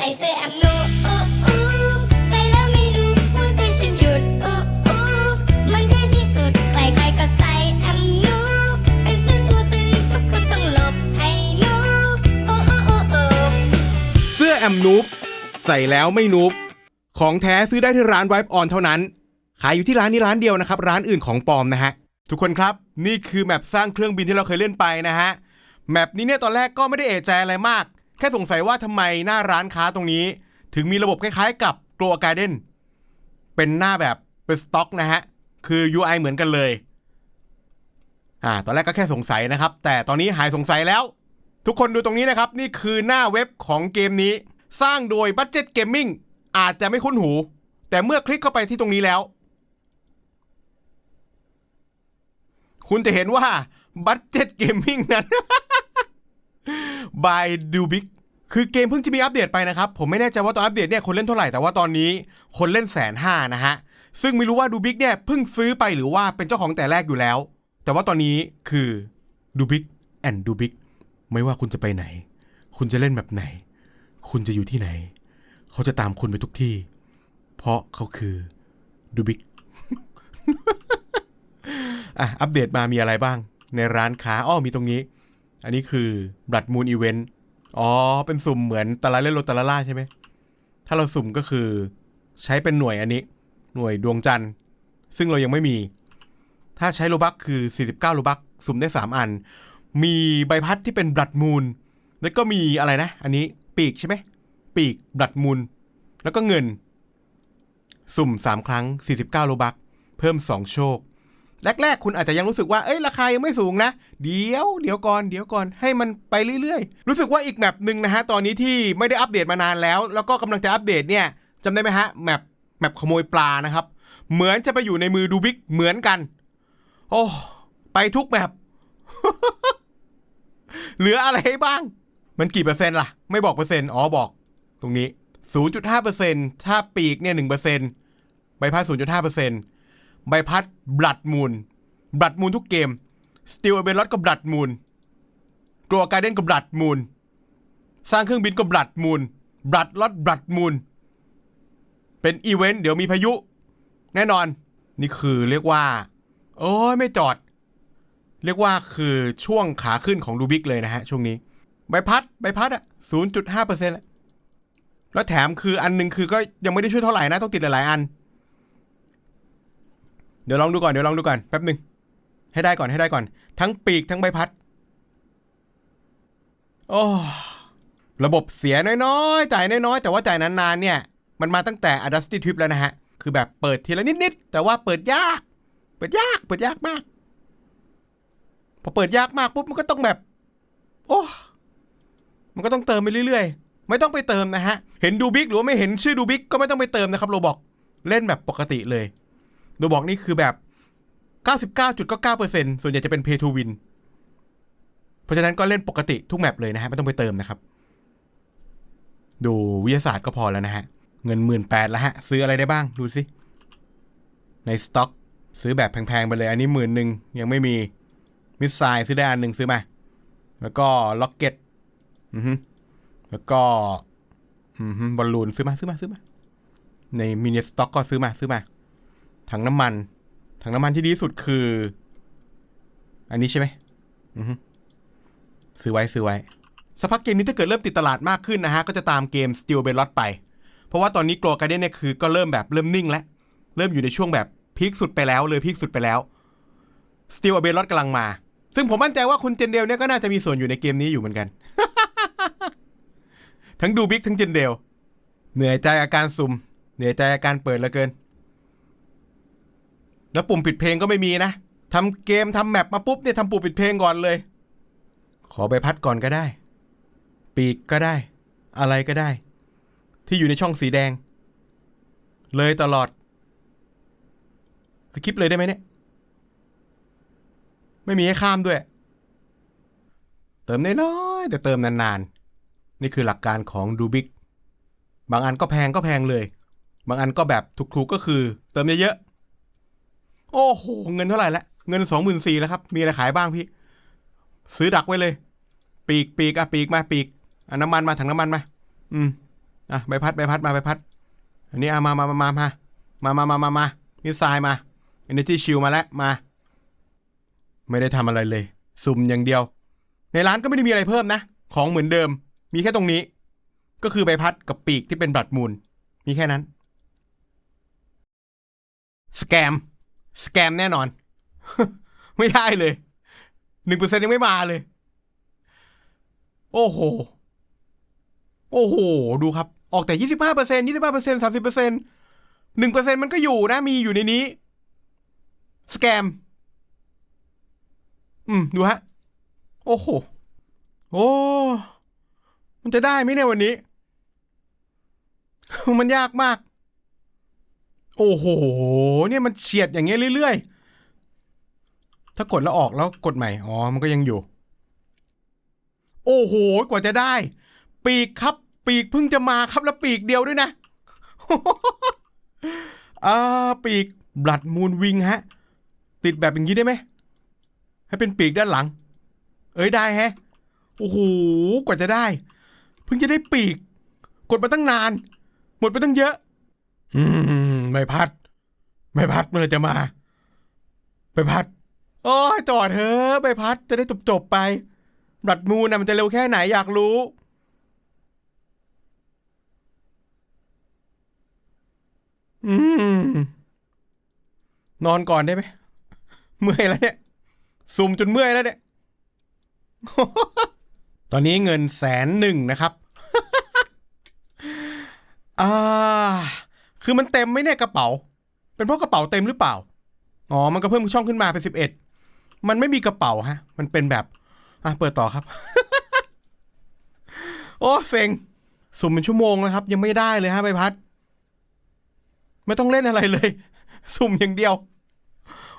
ส่เสื้อแอมนูอู้อู้ใส่แล้วไม่ดูพูดให้ฉันหยุดอู้อู้มันเท่ที่สุดใครๆก็ใส่แอมนูเป็นเสื้อตัวตึงทุกคนต้องหลบให้นูอู้อู้อู้อู้เสื้อแอมนูบใส่แล้วไม่นูบของแท้ซื้อได้ที่ร้านไวป์ออนเท่านั้น ขายอยู่ที่ร้านนี้ร้านเดียวนะครับ ร้านอื่นของปลอมนะฮะ ทุกคนครับนี่คือแมปสร้างเครื่องบินที่เราเคยเล่นไปนะฮะแมปนี้เนี่ยตอนแรกก็ไม่ได้เอะใจอะไรมาก แค่สงสัยว่าทำไมหน้าร้านค้าตรงนี้ ถึงมีระบบคล้ายๆ กับกลัวการ์เด้นเป็นหน้าแบบเป็นสต็อกนะฮะ คือ UI เหมือนกันเลย อ่า ตอนแรกก็แค่สงสัยนะครับ แต่ตอนนี้หายสงสัยแล้ว ทุกคนดูตรงนี้นะครับ นี่คือหน้าเว็บของเกมนี้ สร้างโดย Budget Gaming อาจจะไม่คุ้นหู แต่เมื่อคลิกเข้าไปที่ตรงนี้แล้ว คุณจะเห็นว่า Budget Gaming นั้น by Dubik คือเกมเพิ่งจะมีอัปเดตไปนะครับ ผมไม่แน่ใจว่าตอนอัปเดตเนี่ยคนเล่นเท่าไหร่แต่ว่าตอนนี้คนเล่นแสนห้านะฮะ ซึ่งไม่รู้ว่าดูบิกเนี่ยเพิ่งซื้อไปหรือว่าเป็นเจ้าของแต่แรกอยู่แล้ว แต่ว่าตอนนี้คือดูบิกแอนดูบิกไม่ว่าคุณจะไปไหน คุณจะเล่นแบบไหน คุณจะอยู่ที่ไหน เขาจะตามคุณไปทุกที่ เพราะเขาคือดูบิกอะอัปเดตมามีอะไรบ้าง ในร้านค้าอ้อมีตรงนี้ อันนี้คือบัตรมูลอีเวนต์อ๋อ เป็นสุ่มเหมือนตาลาเล่นโรตาลาล่าใช่ไหม ถ้าเราสุ่มก็คือใช้เป็นหน่วยอันนี้ หน่วยดวงจันทร์ ซึ่งเรายังไม่มี ถ้าใช้โลบักคือ 49โลบักสุ่มได้ 3 อัน มีใบพัดที่เป็นบลัดมูลแล้วก็มีอะไรนะ อันนี้ปีกใช่ไหม ปีกบลัดมูลแล้วก็เงิน สุ่ม 3 ครั้ง 49โลบัก เพิ่ม 2 โชค แรกๆ คุณอาจจะยังรู้สึกว่า เอ้ย ราคายังไม่สูงนะ เดี๋ยว เดี๋ยวก่อน เดี๋ยวก่อน ให้มันไปเรื่อยๆ รู้สึกว่าอีกแมปหนึ่งนะฮะ ตอนนี้ที่ไม่ได้อัปเดตมานานแล้ว แล้วก็กำลังจะอัปเดตเนี่ยจำได้ไหมฮะ แมป แมปขโมยปลานะครับ เหมือนจะไปอยู่ในมือดูบิ๊กเหมือนกัน โอ้ ไปทุกแมป เหลืออะไรบ้าง มันกี่เปอร์เซ็นต์ล่ะ ไม่บอกเปอร์เซ็นต์ อ๋อ บอก ตรงนี้ 0.5%ถ้าปีกเนี่ย1%ใบพัด0.5% ใบพัดบลัดมูลบลัดมูลทุกเกมสติลเบลอตก็บลัดมูลกลัวการเด้นก็บลัดมูล สร้างเครื่องบินก็บลัดมูลบลัดลอตบลัดมูล เป็นอีเวนต์เดี๋ยวมีพายุ แน่นอน นี่คือเรียกว่า โอ้ยไม่จอด เรียกว่าคือช่วงขาขึ้นของดูบิกเลยนะฮะช่วงนี้ ใบพัดใบพัดอะ0.5%แล้วแถมคืออันหนึงคือก็ยังไม่ได้ช่วยเท่าไหร่นะต้องติดหลายๆอัน ดี๋ยวลองดูก่อนเดี๋ยวลองดูก่อนแป๊บหนึ่งให้ได้ก่อนให้ได้ก่อน ทั้งปีกทั้งใบพัด โอ้ระบบเสียน้อยๆ จ่ายน้อยๆ แต่ว่าจ่ายนานๆเนี่ย มันมาตั้งแต่ Adusty Trip แล้วนะฮะ คือแบบเปิดทีละนิดๆ แต่ว่าเปิดยาก เปิดยาก เปิดยากมาก พอเปิดยากมากปุ๊บมันก็ต้องแบบ โอ้มันก็ต้องเติมไปเรื่อยๆ ไม่ต้องไปเติมนะฮะ เห็นดูบิ๊กหรือไม่เห็นชื่อดูบิ๊กก็ไม่ต้องไปเติมนะครับโรบอกเล่นแบบปกติเลย โดบอกนี่คือแบบ99.9%ส่วนใหญ่จะเป็น pay to win เพราะฉะนั้นก็เล่นปกติทุกแมปเลยนะฮะ ไม่ต้องไปเติมนะครับ ดูวิทยาศาสตร์ก็พอแล้วนะฮะ เงินหมื่นแปดแล้วฮะ ซื้ออะไรได้บ้าง ดูสิ ในสต็อก ซื้อแบบแพงๆไปเลย อันนี้หมื่นหนึ่งยังไม่มีมิสไซล์ซื้อได้อันหนึ่งซื้อมา แล้วก็ล็อกเก็ตอือฮึแล้วก็อือฮึบอลลูนซื้อมาซื้อมาซื้อมา ในมินิสต็อกก็ซื้อมาซื้อมา ถังน้ำมัน ถังน้ำมันที่ดีสุดคือ อันนี้ใช่ไหมอือฮึซื้อไว้ซื้อไว้สักพักเกมนี้ถ้าเกิดเริ่มติดตลาดมากขึ้นนะฮะ ก็จะตามเกม Steel b e l o t ไป เพราะว่าตอนนี้กลัวการเด้นเนี่ยคือก็เริ่มแบบเริ่มนิ่งแล้ว เริ่มอยู่ในช่วงแบบพีคสุดไปแล้วเลยพีคสุดไปแล้ว Steel b e l o t กำลังมา ซึ่งผมมั่นใจว่าคุณเจนเดลเนี่ยก็น่าจะมีส่วนอยู่ในเกมนี้อยู่เหมือนกัน ทั้งดูบิ๊กทั้งเจนเดลเหนื่อยใจอาการซุ่มเหนื่อยใจอาการเปิดเหลือเกิน แล้วปุ่มปิดเพลงก็ไม่มีนะทำเกมทำแมปมาปุ๊บเนี่ยทำปุ่มปิดเพลงก่อนเลย ขอใบพัดก่อนก็ได้ ปีกก็ได้ อะไรก็ได้ ที่อยู่ในช่องสีแดง เลยตลอด สคิปเลยได้ไหมเนี่ย ไม่มีให้ข้ามด้วย เติมน้อยๆแต่เติมนานๆ นี่คือหลักการของดูบิกบางอันก็แพงก็แพงเลย บางอันก็แบบถูกๆก็คือ เติมเยอะๆ โอ้โห เงินเท่าไหร่ละเงินสองหมื่นสี่แล้วครับ มีอะไรขายบ้างพี่ ซื้อดักไว้เลย ปีกปีกอะปีกมาปีกอันน้ำมันมาถังน้ำมันมา อืมอะใบพัดใบพัดมาใบพัด อันนี้อะมามามามามามามามามามามิสไซล์มา Energy Shield มาแล้วมา ไม่ได้ทำอะไรเลย สุ่มอย่างเดียว ในร้านก็ไม่ได้มีอะไรเพิ่มนะ ของเหมือนเดิม มีแค่ตรงนี้ ก็คือใบพัดกับปีกที่เป็นบลัดมูล มีแค่นั้นสแกม สแกมแน่นอน ไม่ได้เลยหนึ่งเปอร์เซ็นยังไม่มาเลย โอ้โห โอ้โห ดูครับ ออกแต่ยี่สิบห้าเปอร์เซ็นยี่สิบห้าเปอร์เซ็นสามสิบเปอร์เซ็นหนึ่งเปอร์เซ็นมันก็อยู่นะ มีอยู่ในนี้ สแกม อืม ดูฮะ โอ้โห โอ้ มันจะได้ไหมเนี่ยวันนี้ มันยากมาก โอ้โห เนี่ยมันเฉียดอย่างเงี้ยเรื่อยๆ ถ้ากดแล้วออกแล้วกดใหม่ อ๋อ มันก็ยังอยู่ โอ้โห กว่าจะได้ ปีกครับ ปีกเพิ่งจะมาครับแล้วปีกเดียวด้วยนะอ่าปีกบลัดมูนวิงฮะ ติดแบบอย่างนี้ได้ไหม ให้เป็นปีกด้านหลัง เอ้ยได้แฮะ โอ้โห กว่าจะได้ เพิ่งจะได้ปีก กดมาตั้งนาน หมดไปตั้งเยอะ อืม ไม่พัดไม่พัดเมื่อไรจะมาไปพัดโอ้ยจอดเถอะไปพัดจะได้จบจบไปบลัดมูนนะมันจะเร็วแค่ไหนอยากรู้ อืม นอนก่อนได้ไหมเมื่อยแล้วเนี่ยซุ่มจนเมื่อยแล้วเนี่ย ตอนนี้เงินแสนหนึ่งนะครับ อ่า คือมันเต็มไหมเนี่ยกระเป๋า เป็นเพราะกระเป๋าเต็มหรือเปล่า อ๋อ มันก็เพิ่มช่องขึ้นมาเป็นสิบเอ็ด มันไม่มีกระเป๋าฮะ มันเป็นแบบ อะ เปิดต่อครับ โอ้เซ็งสุ่มเป็นชั่วโมงนะครับ ยังไม่ได้เลยฮะใบพัด ไม่ต้องเล่นอะไรเลย สุ่มอย่างเดียว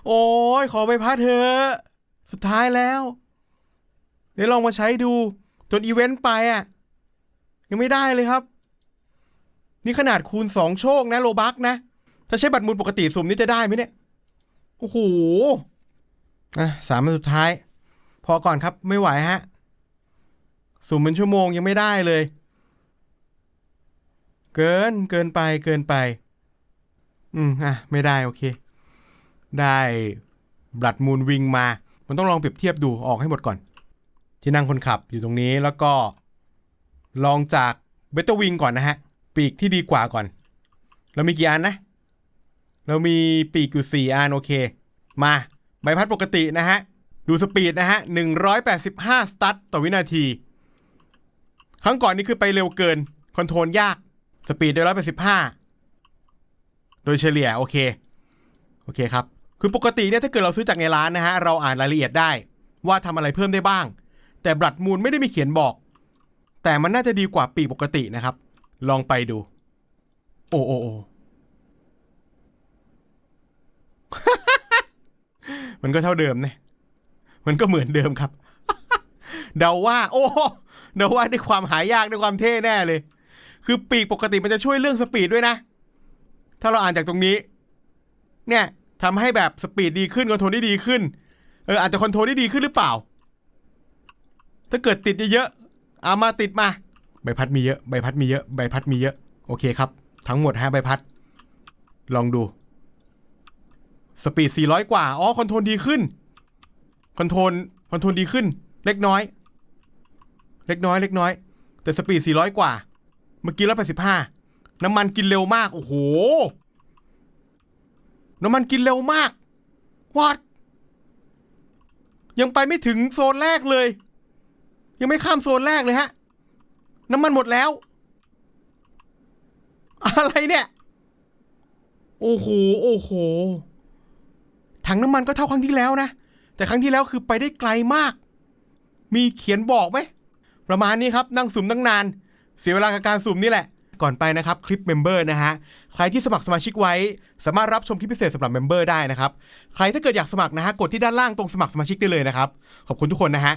โอ้ยขอใบพัดเถอะสุดท้ายแล้วเดี๋ยวลองมาใช้ดู จนอีเวนต์ไปอะ ยังไม่ได้เลยครับ นี่ขนาดคูณสองโชคนะโลบักนะ ถ้าใช้บัตรมูลปกติสุ่มนี่จะได้ไหมเนี่ย โอ้โห อะสามอันสุดท้าย พอก่อนครับไม่ไหวฮะ สุ่มเป็นชั่วโมงยังไม่ได้เลย เกินเกินไปเกินไป อืม อะ ไม่ได้โอเค ได้บลัดมูลวิงมา มันต้องลองเปรียบเทียบดูออกให้หมดก่อน ที่นั่งคนขับอยู่ตรงนี้แล้วก็ ลองจากเบตเตอร์วิงก่อนนะฮะ ปีกที่ดีกว่าก่อน เรามีกี่อันนะ เรามีปีกอยู่สี่อันโอเค มาใบพัดปกตินะฮะ ดูสปีดนะฮะ185สตัตต่อวินาที ครั้งก่อนนี่คือไปเร็วเกิน คอนโทรลยาก สปีดได้185โดยเฉลี่ยโอเค โอเคครับ คือปกติเนี่ยถ้าเกิดเราซื้อจากในร้านนะฮะ เราอ่านรายละเอียดได้ ว่าทำอะไรเพิ่มได้บ้าง แต่บลัดมูลไม่ได้มีเขียนบอก แต่มันน่าจะดีกว่าปีกปกตินะครับ ลองไปดู โอ้โอโอมันก็เท่าเดิมเนี่ย มันก็เหมือนเดิมครับ เดาว่า โอ้ เดาว่าด้วยความหายากด้วยความเท่แน่เลย คือปีกปกติมันจะช่วยเรื่องสปีดด้วยนะ ถ้าเราอ่านจากตรงนี้ เนี่ยทำให้แบบสปีดดีขึ้นคอนโทรลได้ดีขึ้น เอออาจจะคอนโทรลได้ดีขึ้นหรือเปล่า ถ้าเกิดติดเยอะๆเอามาติดมา ใบพัดมีเยอะใบพัดมีเยอะใบพัดมีเยอะ โอเคครับ ทั้งหมดฮะใบพัด ลองดู สปีด400กว่า อ๋อ คอนโทรลดีขึ้น คอนโทรลคอนโทรลดีขึ้น เล็กน้อย เล็กน้อย เล็กน้อย แต่สปีด400กว่า เมื่อกี้ร้อยแปดสิบห้าน้ำมันกินเร็วมาก โอ้โห น้ำมันกินเร็วมากวัดยังไปไม่ถึงโซนแรกเลย ยังไม่ข้ามโซนแรกเลยฮะ น้ำมันหมดแล้ว อะไรเนี่ย โอ้โห โอ้โห ถังน้ำมันก็เท่าครั้งที่แล้วนะ แต่ครั้งที่แล้วคือไปได้ไกลมาก มีเขียนบอกไหม ประมาณนี้ครับ นั่งสุ่มตั้งนาน เสียเวลากับการสุ่มนี่แหละ ก่อนไปนะครับ คลิปเมมเบอร์นะฮะ ใครที่สมัครสมาชิกไว้ สามารถรับชมคลิปพิเศษสำหรับเมมเบอร์ได้นะครับ ใครถ้าเกิดอยากสมัครนะฮะ กดที่ด้านล่างตรงสมัครสมาชิกได้เลยนะครับ ขอบคุณทุกคนนะฮะ